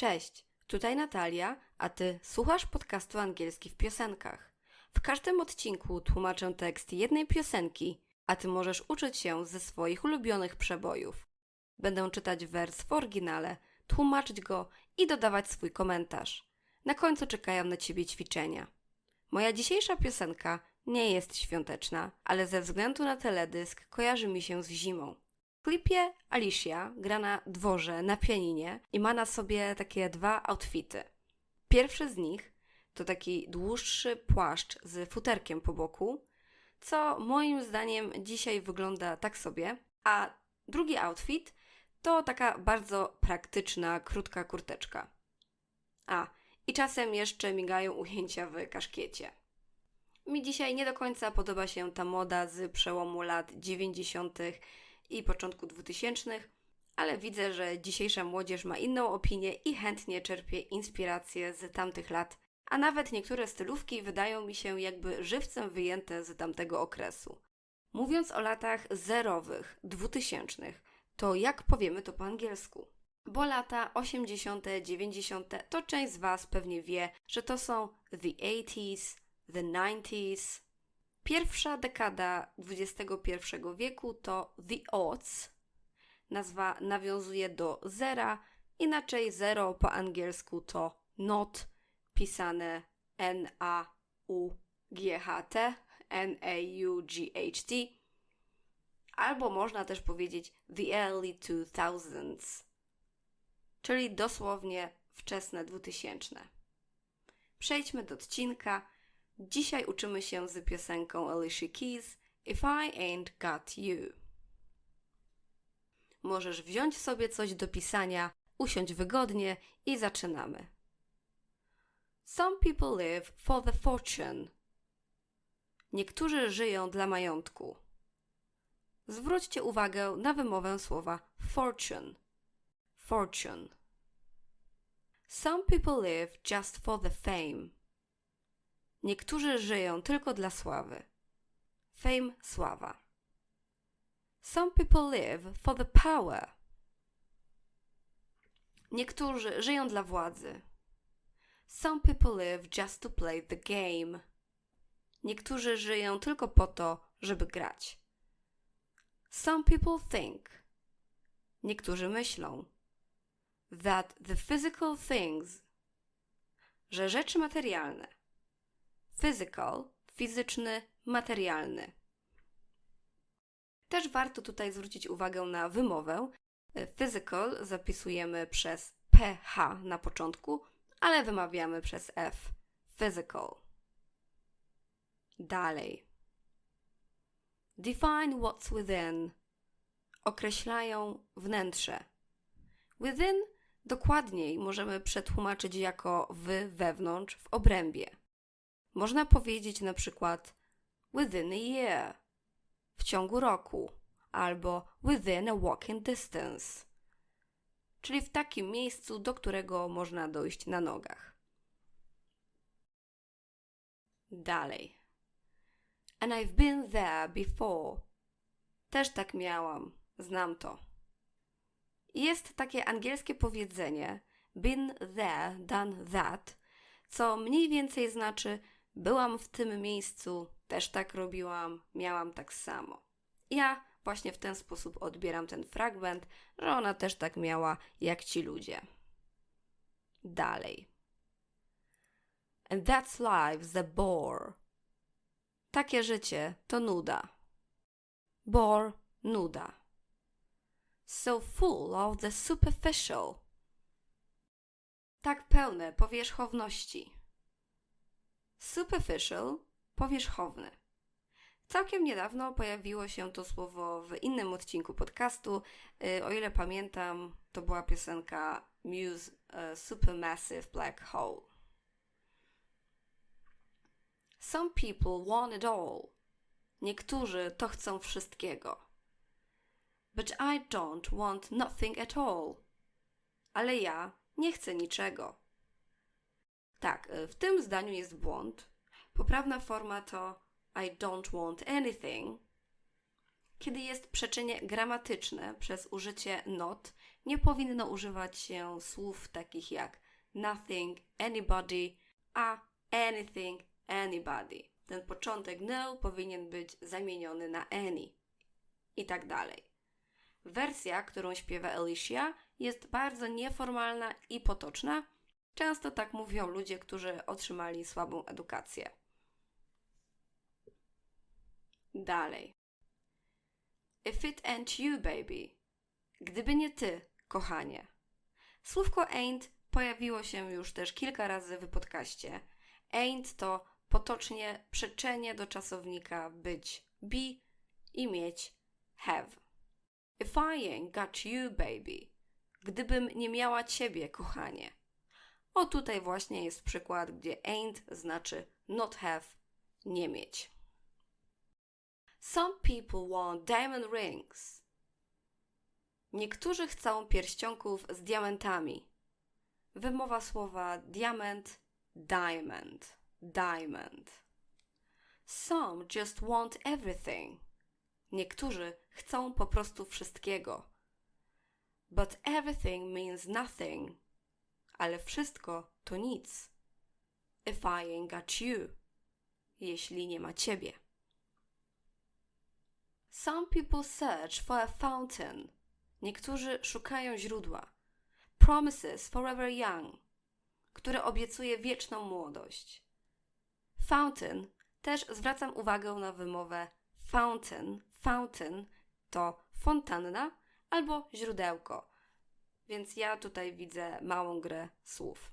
Cześć, tutaj Natalia, a ty słuchasz podcastu angielski w piosenkach. W każdym odcinku tłumaczę tekst jednej piosenki, a ty możesz uczyć się ze swoich ulubionych przebojów. Będę czytać wers w oryginale, tłumaczyć go i dodawać swój komentarz. Na końcu czekają na ciebie ćwiczenia. Moja dzisiejsza piosenka nie jest świąteczna, ale ze względu na teledysk kojarzy mi się z zimą. Klipie Alicia gra na dworze na pianinie i ma na sobie takie dwa outfity. Pierwszy z nich to taki dłuższy płaszcz z futerkiem po boku, co moim zdaniem dzisiaj wygląda tak sobie, a drugi outfit to taka bardzo praktyczna, krótka kurteczka. A, i czasem jeszcze migają ujęcia w kaszkiecie. Mi dzisiaj nie do końca podoba się ta moda z przełomu lat 90. i początku 2000, ale widzę, że dzisiejsza młodzież ma inną opinię i chętnie czerpie inspiracje z tamtych lat, a nawet niektóre stylówki wydają mi się jakby żywcem wyjęte z tamtego okresu. Mówiąc o latach zerowych, dwutysięcznych, to jak powiemy to po angielsku? Bo lata 80., 90. to część z Was pewnie wie, że to są the 80s, the 90s. Pierwsza dekada XXI wieku to the aughts. Nazwa nawiązuje do zera, inaczej zero po angielsku to not, pisane N-A-U-G-H-T, N-A-U-G-H-T. Albo można też powiedzieć the early 2000s, czyli dosłownie wczesne 2000. Przejdźmy do odcinka. Dzisiaj uczymy się z piosenką Alicia Keys If I Ain't Got You. Możesz wziąć sobie coś do pisania, usiąść wygodnie i zaczynamy. Some people live for the fortune. Niektórzy żyją dla majątku. Zwróćcie uwagę na wymowę słowa fortune. Fortune. Some people live just for the fame. Niektórzy żyją tylko dla sławy. Fame, sława. Some people live for the power. Niektórzy żyją dla władzy. Some people live just to play the game. Niektórzy żyją tylko po to, żeby grać. Some people think. Niektórzy myślą. That the physical things. Że rzeczy materialne. Physical, fizyczny, materialny. Też warto tutaj zwrócić uwagę na wymowę. Physical zapisujemy przez PH na początku, ale wymawiamy przez F. Physical. Dalej. Define what's within. Określają wnętrze. Within dokładniej możemy przetłumaczyć jako w, wewnątrz, w obrębie. Można powiedzieć na przykład within a year, w ciągu roku, albo within a walking distance, czyli w takim miejscu, do którego można dojść na nogach. Dalej. And I've been there before. Też tak miałam, znam to. Jest takie angielskie powiedzenie been there, done that, co mniej więcej znaczy byłam w tym miejscu, też tak robiłam, miałam tak samo. Ja właśnie w ten sposób odbieram ten fragment, że ona też tak miała jak ci ludzie. Dalej. And that's life's a bore. Takie życie to nuda. Bore, nuda. So full of the superficial. Tak pełne powierzchowności. Superficial, powierzchowny. Całkiem niedawno pojawiło się to słowo w innym odcinku podcastu. Y, O ile pamiętam, to była piosenka Muse uh, Supermassive Black Hole. Some people want it all. Niektórzy to chcą wszystkiego. But I don't want nothing at all. Ale ja nie chcę niczego. Tak, y, w tym zdaniu jest błąd. Poprawna forma to I don't want anything. Kiedy jest przeczenie gramatyczne przez użycie not, nie powinno używać się słów takich jak nothing, anybody, a anything, anybody. Ten początek no powinien być zamieniony na any i tak dalej. Wersja, którą śpiewa Alicia, jest bardzo nieformalna i potoczna. Często tak mówią ludzie, którzy otrzymali słabą edukację. Dalej. If it ain't you, baby. Gdyby nie ty, kochanie. Słówko ain't pojawiło się już też kilka razy w podcaście. Ain't to potocznie przeczenie do czasownika być be i mieć have. If I ain't got you, baby. Gdybym nie miała ciebie, kochanie. O tutaj właśnie jest przykład, gdzie ain't znaczy not have, nie mieć. Some people want diamond rings. Niektórzy chcą pierścionków z diamentami. Wymowa słowa diament, diamond, diamond. Some just want everything. Niektórzy chcą po prostu wszystkiego. But everything means nothing. Ale wszystko to nic. If I ain't got you. Jeśli nie ma ciebie. Some people search for a fountain. Niektórzy szukają źródła. Promises forever young, które obiecuje wieczną młodość. Fountain też zwracam uwagę na wymowę fountain. Fountain to fontanna albo źródełko. Więc ja tutaj widzę małą grę słów.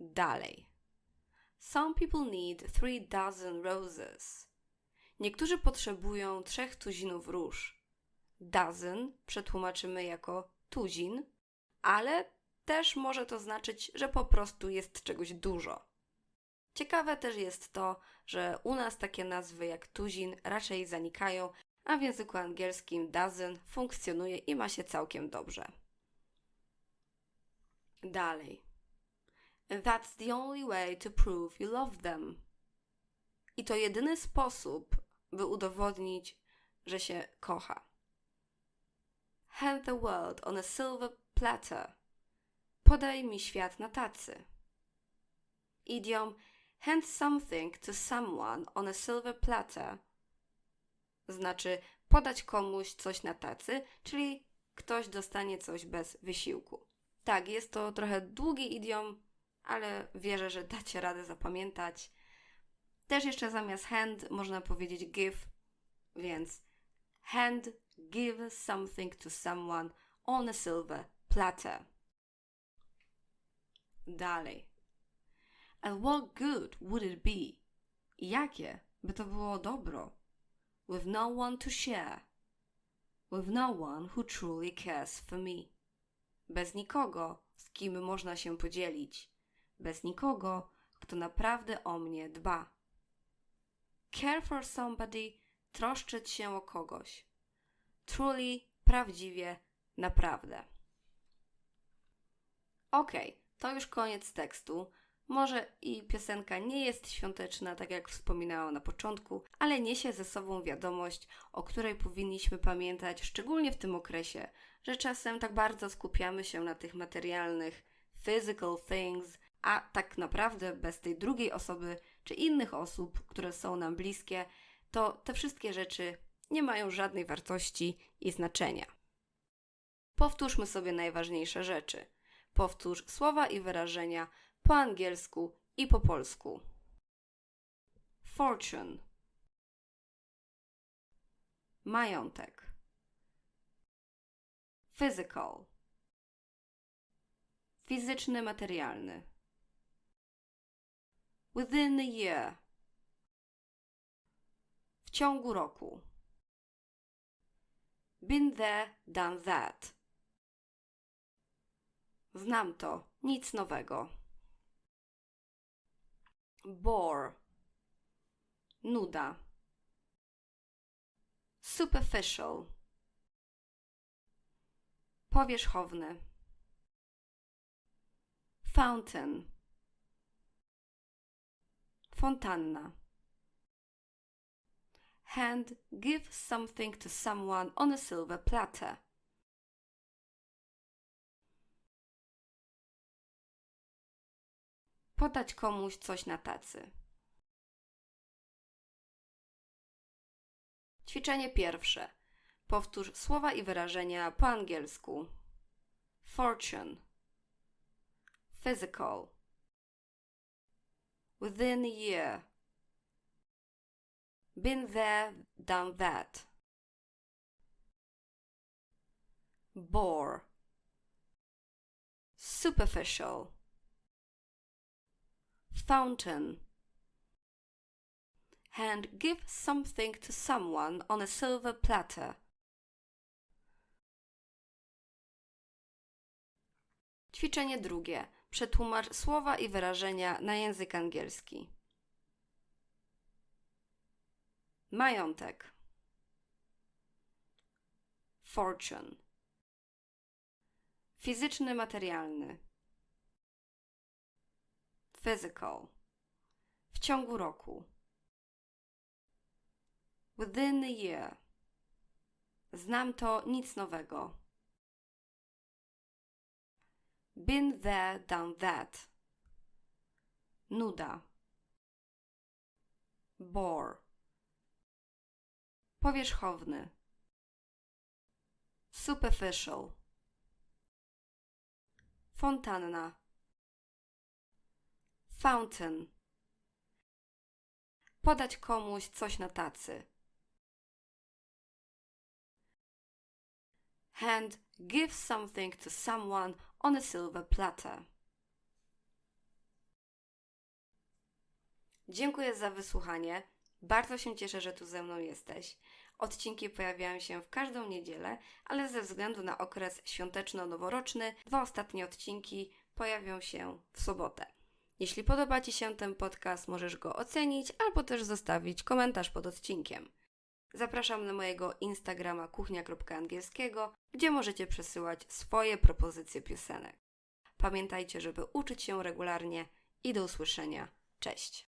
Dalej. Some people need three dozen roses. Niektórzy potrzebują trzech tuzinów róż. Dozen przetłumaczymy jako tuzin, ale też może to znaczyć, że po prostu jest czegoś dużo. Ciekawe też jest to, że u nas takie nazwy jak tuzin raczej zanikają, a w języku angielskim dozen funkcjonuje i ma się całkiem dobrze. Dalej. That's the only way to prove you love them. I to jedyny sposób, by udowodnić, że się kocha. Hand the world on a silver platter. Podaj mi świat na tacy. Idiom hand something to someone on a silver platter znaczy podać komuś coś na tacy, czyli ktoś dostanie coś bez wysiłku. Tak, jest to trochę długi idiom, ale wierzę, że dacie radę zapamiętać. Też jeszcze zamiast hand można powiedzieć give, więc hand give something to someone on a silver platter. Dalej. And what good would it be? Jakie by to było dobro? With no one to share. With no one who truly cares for me. Bez nikogo, z kim można się podzielić. Bez nikogo, kto naprawdę o mnie dba. Care for somebody, troszczyć się o kogoś. Truly, prawdziwie, naprawdę. Okej, to już koniec tekstu. Może i piosenka nie jest świąteczna, tak jak wspominałam na początku, ale niesie ze sobą wiadomość, o której powinniśmy pamiętać, szczególnie w tym okresie, że czasem tak bardzo skupiamy się na tych materialnych, physical things, a tak naprawdę bez tej drugiej osoby czy innych osób, które są nam bliskie, to te wszystkie rzeczy nie mają żadnej wartości i znaczenia. Powtórzmy sobie najważniejsze rzeczy. Powtórz słowa i wyrażenia po angielsku i po polsku. Fortune. Majątek. Physical. Fizyczny, materialny. Within a year. W ciągu roku. Been there, done that. Znam to, nic nowego. Bore. Nuda. Superficial. Powierzchowny. Fountain. Fontanna. Hand give something to someone on a silver platter. Podać komuś coś na tacy. Ćwiczenie pierwsze. Powtórz słowa i wyrażenia po angielsku. Fortune. Physical. Within a year. Been there, done that. Bore. Superficial. Fountain. Hand give something to someone on a silver platter. Ćwiczenie drugie. Przetłumacz słowa i wyrażenia na język angielski. Majątek. Fortune. Fizyczny, materialny. Physical. W ciągu roku. Within a year. Znam to nic nowego. Been there, done that. Nuda. Bore. Powierzchowny. Superficial. Fontanna. Fountain. Podać komuś coś na tacy. Hand give something to someone on a silver platter. Dziękuję za wysłuchanie. Bardzo się cieszę, że tu ze mną jesteś. Odcinki pojawiają się w każdą niedzielę, ale ze względu na okres świąteczno-noworoczny, dwa ostatnie odcinki pojawią się w sobotę. Jeśli podoba Ci się ten podcast, możesz go ocenić albo też zostawić komentarz pod odcinkiem. Zapraszam na mojego Instagrama kuchnia.angielskiego, gdzie możecie przesyłać swoje propozycje piosenek. Pamiętajcie, żeby uczyć się regularnie i do usłyszenia. Cześć!